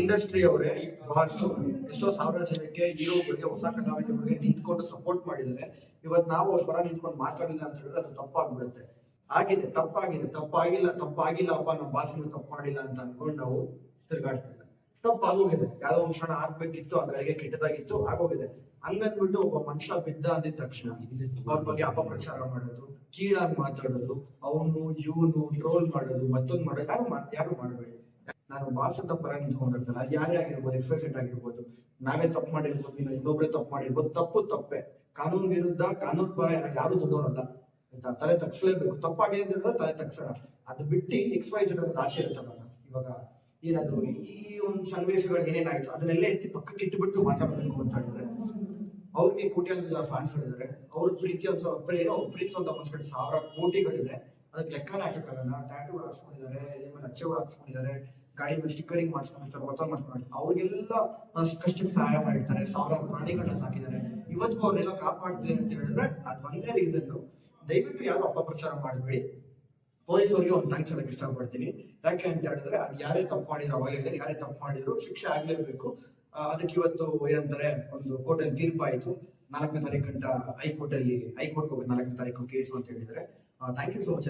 Industry ಅವರೇ boss ಎಷ್ಟೋ ಸಾವಿರ ಜನಕ್ಕೆ ಹೀರೋಗಳಿಗೆ ಹೊಸ ಕಲಾವಿದರಿಗೆ ನಿಂತ್ಕೊಂಡು ಸಪೋರ್ಟ್ ಮಾಡಿದ್ದಾರೆ. ಇವತ್ತು ನಾವು ಅವ್ರ ಪರ ನಿಂತ್ಕೊಂಡು ಮಾತಾಡಿಲ್ಲ ಅಂತ ಹೇಳಿದ್ರೆ ಅದು ತಪ್ಪಾಗ್ಬಿಡುತ್ತೆ. ಆಗಿದೆ, ತಪ್ಪಾಗಿದೆ. ತಪ್ಪಾಗಿಲ್ಲ ತಪ್ಪಾಗಿಲ್ಲ ಅಪ್ಪ ನಮ್ಮ ಬಾಸಿನ ತಪ್ಪು ಮಾಡಿಲ್ಲ ಅಂತ ಅನ್ಕೊಂಡು ನಾವು ತಿರ್ಗಾಡ್ತೀವಿ ತಪ್ಪಾಗೋಗಿದೆ. ಯಾವ್ದೋ ಒಂದ್ ಕ್ಷಣ ಆಗ್ಬೇಕಿತ್ತು, ಆ ಗಳಿಗೆ ಕೆಟ್ಟದಾಗಿತ್ತು, ಆಗೋಗಿದೆ. ಹಂಗನ್ಬಿಟ್ಟು ಒಬ್ಬ ಮನುಷ್ಯ ಬಿದ್ದ ಅಂದಿದ ತಕ್ಷಣ ಅವ್ರ ಬಗ್ಗೆ ಅಪಪ್ರಚಾರ ಮಾಡೋದು, ಕೀಳಾಗಿ ಮಾತಾಡೋದು, ಅವನು, ಇವನು ಟ್ರೋಲ್ ಮಾಡೋದು, ಮತ್ತೊಂದು ಮಾಡೋದು, ಯಾರು ಯಾರು ಮಾಡಬೇಡಿ? ನಾನು ಅಂತ ಪರ ನಿಂತ್ಕೊಂಡಿರ್ತಾನೆ. ಅದು ಯಾರೇ ಆಗಿರ್ಬೋದು ಎಕ್ಸ್ಪ್ರೆಸೆಂಟ್ ಆಗಿರ್ಬೋದು. ನಾವೇ ತಪ್ಪು ಮಾಡಿರ್ಬೋದು, ಇಲ್ಲ ಇನ್ನೊಬ್ಬರೇ ತಪ್ಪು ಮಾಡಿರ್ಬೋದು. ತಪ್ಪು ತಪ್ಪೆ. ಕಾನೂನು ವಿರುದ್ಧ, ಕಾನೂನು ಪರ ಯಾರು ದೊಡ್ಡವರಲ್ಲ ಆಯ್ತಾ? ತಲೆ ತಗ್ಸ್ಲೇಬೇಕು. ತಪ್ಪಾಗಿದೆ ಅಂತ ತಲೆ ತಗ್ಸೋಣ. ಅದು ಬಿಟ್ಟು ಎಕ್ಸ್ ವೈ ಝೆಡ್ ಅಂತ ಆಚೆ ಇರ್ತಾರಲ್ಲ ಇವಾಗ ಏನದು ಈ ಒಂದು ಸನ್ನಿವೇಶಗಳು ಏನೇನಾಯ್ತು, ಅದನ್ನೆಲ್ಲ ಎತ್ತಿ ಪಕ್ಕಕ್ಕೆ ಇಟ್ಟುಬಿಟ್ಟು ಮಾತಾಡಬೇಕು ಅಂತ ಹೇಳಿದ್ರೆ ಅವ್ರಿಗೆ ಕೋಟ್ಯಾಂತರ ಜನ ಫ್ಯಾನ್ಸ್ ಗಳಿದ್ದಾರೆ. ಅವ್ರ ಪ್ರೀತಿ ಏನೋ ಪ್ರೀತಿಸುವಂತ ಮನುಷ್ಯರು ಸಾವಿರ ಕೋಟಿಗಳಿದೆ ಅದಕ್ಕೆ ಲೆಕ್ಕನ ಹಾಕಕ್ಕಾಗಲ್ಲ. ಟ್ಯಾಟೂಗಳು ಹಾಕ್ಸ್ಕೊಂಡಿದ್ದಾರೆ ಅಚ್ಚೆಗಳು ಹಾಕ್ಸ್ಕೊಂಡಿದ್ದಾರೆ. ಗಾಡಿ ಮೇಲೆ ಸ್ಟಿಕ್ಕರಿಂಗ್ ಮಾಡ್ಸ್ಕೊಂಡಿರ್ತಾರೆ ಮತ್ತೊಂದು ಮಾಡ್ಸ್ಕೊಂಡಿರ್ತಾರೆ ಅವ್ರಿಗೆಲ್ಲ ಕಷ್ಟಕ್ಕೆ ಸಹಾಯ ಮಾಡಿರ್ತಾರೆ. ಸಾವಿರಾರು ಪ್ರಾಣಿಗಳನ್ನ ಸಾಕಿದ್ದಾರೆ. ಇವತ್ತು ಅವ್ರನ್ನೆಲ್ಲ ಕಾಪಾಡ್ತಿದೆ ಅಂತ ಹೇಳಿದ್ರೆ ಅದ್ ಒಂದೇ ರೀಸನ್ ದಯವಿಟ್ಟು ಯಾರು ಅಪಪ್ರಚಾರ ಮಾಡಬೇಡಿ. ಪೊಲೀಸ್ ಅವರಿಗೆ ಒಂದು ಥ್ಯಾಂಕ್ಸ್ ಹೇಳಕ್ ಇಷ್ಟಪಡ್ತೀನಿ. ಯಾಕೆ ಅಂತ ಹೇಳಿದ್ರೆ ಅದು ಯಾರೇ ತಪ್ಪು ಮಾಡಿದ್ರು, ಅವಾಗ ಯಾರೇ ತಪ್ಪು ಮಾಡಿದ್ರು ಶಿಕ್ಷೆ ಆಗ್ಲೇಬೇಕು. ಅದಕ್ಕೆ ಇವತ್ತು ಏನಂತಾರೆ, ಒಂದು ಕೋರ್ಟಲ್ಲಿ ತೀರ್ಪಾಯಿತು. ನಾಲ್ಕನೇ ತಾರೀಕು ಗಂಟ ಹೈಕೋರ್ಟ್ ಅಲ್ಲಿ ಹೈಕೋರ್ಟ್ ಹೋಗಿ ನಾಲ್ಕನೇ ತಾರೀಕು ಕೇಸು ಅಂತ ಹೇಳಿದ್ರೆ. Thank you so much